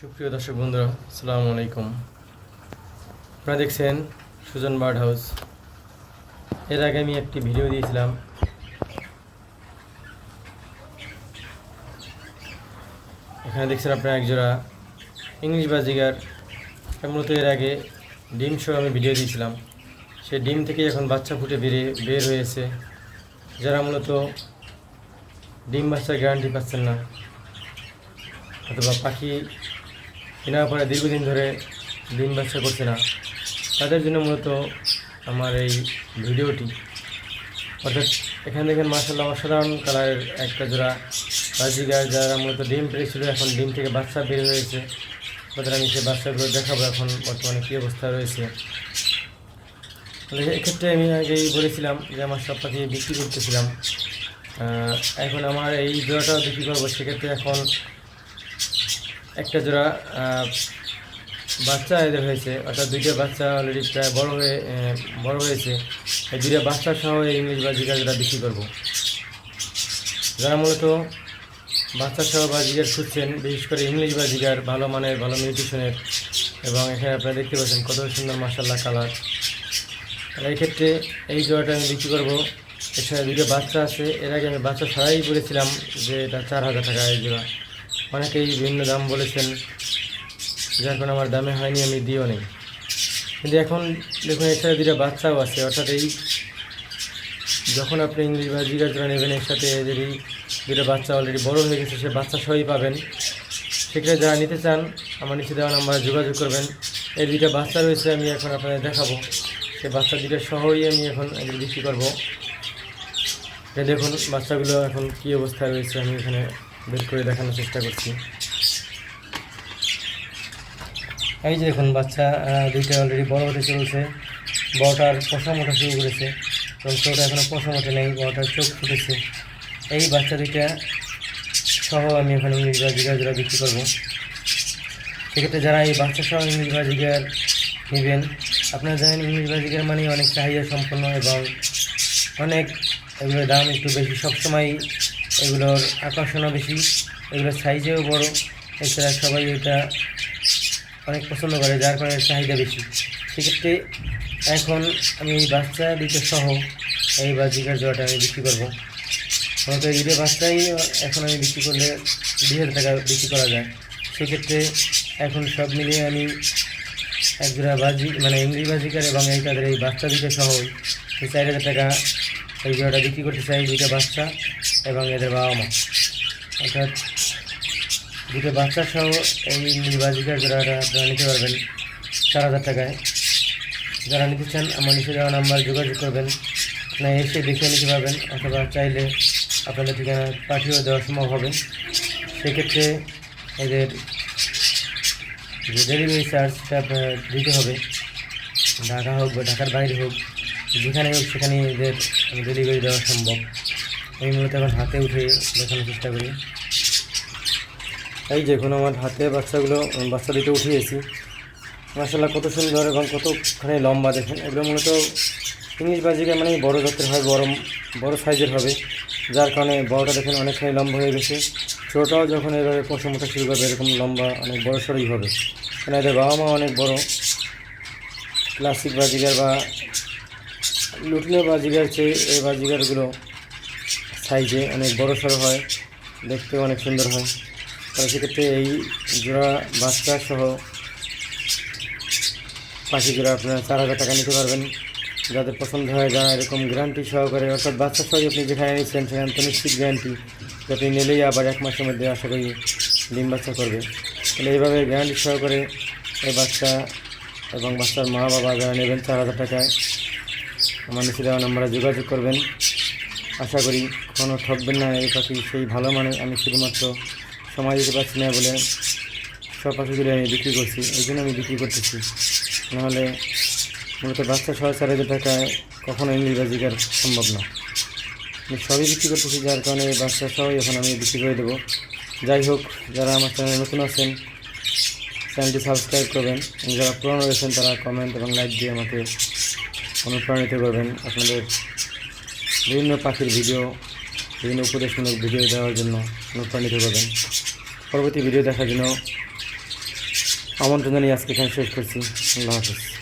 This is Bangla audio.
সুপ্রিয় দর্শক বন্ধুরা, আসসালামু আলাইকুম। আপনারা দেখছেন সুজন বার্ড হাউস এর আগে আমি একটি ভিডিও দিয়েছিলাম। এখানে দেখছেন আপনারা একজোড়া ইংলিশ বাজিগার। মূলত এর আগে ডিম শো আমি ভিডিও দিয়েছিলাম। সেই ডিম থেকে এখন বাচ্চা ফুটে বেরিয়ে, বের হয়েছে। যারা মূলত ডিম বাচ্চার গ্যারান্টি পাচ্ছেন না, অথবা পাখি কেনার পরে দীর্ঘদিন ধরে ডিম ব্যবসা করছে না। তাদের জন্য মূলত আমার এই ভিডিওটি। অর্থাৎ এখানে দেখেন মার্শাল্লাহ অসাধারণ কালারের একটা জোড়া বাজিগার যারা মূলত ডিম পেরেছিল, এখন ডিম থেকে বাচ্চা বের হয়েছে তাদের আমি সেই বাচ্চাগুলো দেখাবো এখন বর্তমানে কী অবস্থা রয়েছে। এক্ষেত্রে আমি আগেই বলেছিলাম যে আমার সব পাখি বিক্রি করতেছিলাম। এখন আমার এই জোড়াটা বিক্রি করব। সেক্ষেত্রে এখন একটা জোড়া বাচ্চা এদের হয়েছে, অর্থাৎ দুইটা বাচ্চা অলরেডি প্রায় বড় হয়ে বড় হয়েছে। এই দুইটা বাচ্চা সহ এই ইংলিশ বা জোড়া বিক্রি করব। যারা মূলত বাচ্চা সহ বা জিগার খুঁজছেন, বিশেষ করে ইংলিশ বা জিগার ভালো মানের, ভালো নিউট্রিশনের, এবং এখানে আপনারা দেখতে পাচ্ছেন কত সুন্দর মাসাল্লাহ কালার। এই ক্ষেত্রে এই জোড়াটা আমি বিক্রি করব। এছাড়া দুটো বাচ্চা আছে। এর আগে আমি বাচ্চা ছাড়াই বলেছিলাম যে এটা চার হাজার টাকা এই জোড়া। অনেকেই বিভিন্ন দাম বলেছেন, যার কারণে আমার দামে হয়নি, আমি দিও নেই কিন্তু এখন দেখুন এছাড়া দুটা বাচ্চাও আছে, অর্থাৎ এই যখন আপনি ইংলিশ বা জিগার জোড়া নেবেন, এর সাথে যদি দুটো বাচ্চা অলরেডি বড় হয়ে গেছে, সে বাচ্চা সহই পাবেন। সেক্ষেত্রে যারা নিতে চান, আমার নিচে দেওয়া নাম্বারে যোগাযোগ করবেন। এই দুইটা বাচ্চা রয়েছে, আমি এখন আপনাদের দেখাবো। সে বাচ্চা দুটো শহরই আমি এখন বিক্রি করব। দেখুন, বাচ্চাগুলো এখন কী অবস্থায় রয়েছে, আমি এখানে বের করে দেখানোর চেষ্টা করছি। এই যে দেখুন, বাচ্চা দুইটা অলরেডি বড় হতে চলছে। বড়টার পশম ওঠা শুরু করেছে, এবং ছোটো এখনও পশম ওঠে নেই, বড়টার চোখ ফুটেছে। এই বাচ্চা দুইটা সহ আমি এখানে ইংলিশ জিগার বিক্রি করব। সেক্ষেত্রে যারা এই বাচ্চা সহ ইংলিশ বা জিগার নেবেন, আপনারা জানেন ইংলিশ বা জিগার মানে অনেক চাহিদা সম্পন্ন এবং অনেক এগুলোর দাম একটু বেশি সবসময় এগুলোর আকর্ষণও বেশি, এগুলোর সাইজেও বড়। এছাড়া সবাই এটা অনেক পছন্দ করে, যার কারণে চাহিদা বেশি। সেক্ষেত্রে এখন আমি এই বাচ্চা দিতে সহ এই বাজিকার জোড়াটা আমি বিক্রি করব। মূলত এই দুটো বাচ্চাই এখন আমি বিক্রি করলে দুই হাজার টাকা বিক্রি করা যায়। সেক্ষেত্রে এখন সব মিলিয়ে আমি এক জোড়া বাজি মানে ইংলিশ বাজিকার এবং এই তাদের এই বাচ্চা দিতে সহ এই চার হাজার টাকা এই জোড়াটা বিক্রি করতে চাই দুইটা বাচ্চা। এবং এদের বাবা মা। অর্থাৎ দুটো বাচ্চা সহ এই বাজিকার জোড়াটা আপনারা নিতে পারবেন চার হাজার টাকায়। যারা নিতে চান, আমার নিচে দেওয়া নাম্বার যোগাযোগ করবেন। আপনারা এসে দেখে নিতে পারবেন, অথবা চাইলে আপনাদের ঠিকানা পাঠিয়েও দেওয়া সম্ভব হবে। সেক্ষেত্রে এদের যে ডেলিভারি চার্জটা দিতে হবে, ঢাকা হোক বা ঢাকার বাইরে হোক, যেখানে হোক সেখানে এদের ডেলিভারি দেওয়া সম্ভব। আমি মূলত এখন হাতে উঠে দেখানোর চেষ্টা করি। এই দেখুন আমার হাতে বাচ্চাগুলো বাচ্চা দুটো উঠিয়েছি। মাসাল্লাহ কত সুন্দর এবং কতখানি লম্বা দেখেন। এগুলো মূলত ইংলিশ বাজিকে মানে বড় জাতের হয়, বড় বড় সাইজের হবে। যার কারণে বড়টা দেখেন অনেকখানি লম্বা হয়ে গেছে। ছোটোটাও যখন এভাবে পশম ওঠা শুরু করবে, এরকম লম্বা, অনেক বড় সড়ই হবে। কারণ এদের বাবা মা অনেক বড়। ক্লাসিক বাজিগার বা লুটনো বাজিগার চেয়ে এই বাজিগারগুলো সাইজে অনেক বড় সড়ো হয়, দেখতেও অনেক সুন্দর হয়। তবে সেক্ষেত্রে এই জোড়া বাচ্চা সহ পাখি জোড়া আপনারা চার হাজার টাকা নিতে পারবেন। যাদের পছন্দ হয় যারা এরকম গ্যারান্টি সহকারে, অর্থাৎ বাচ্চা সহ আপনি যেখানে নিচ্ছেন সেখানে তো নিশ্চিত গ্যারান্টি যাতে নিলেই আবার এক মাসের মধ্যে আশা করি ডিম বাচ্চা করবে। তাহলে এইভাবে গ্যারান্টি সহকারে এই বাচ্চা এবং বাচ্চার মা বাবা যারা নেবেন চার হাজার টাকায়, আমার দেওয়া নাম্বারে যোগাযোগ করবেন। আশা করি কোনো ঠকবেন না এই পাখি সেই ভালো মানে আমি শুধুমাত্র সময় দিতে পারছি না বলে সব পাখিগুলি আমি বিক্রি করছি, এই জন্য আমি বিক্রি করতেছি। নাহলে মূলত বাচ্চা সহ চার হাজার টাকায় কখনো ইংলিশ বাজিকার সম্ভব না। আমি সবই বিক্রি করতেছি, যার কারণে বাচ্চা সহই এখন আমি বিক্রি করে দেবো। যাই হোক, যারা আমার চ্যানেলে নতুন আছেন, চ্যানেলটি সাবস্ক্রাইব করবেন যারা পুরনো রয়েছেন, তারা কমেন্ট এবং লাইক দিয়ে আমাকে অনুপ্রাণিত করবেন। আপনাদের বিভিন্ন পাখির ভিডিও, বিভিন্ন উপদেশমূলক ভিডিও দেওয়ার জন্য অনুপ্রাণিত করবেন পরবর্তী ভিডিও দেখার জন্য আমন্ত্রণ জানিয়ে আজকে এখানে শেষ করছি। আল্লাহ হাফিজ।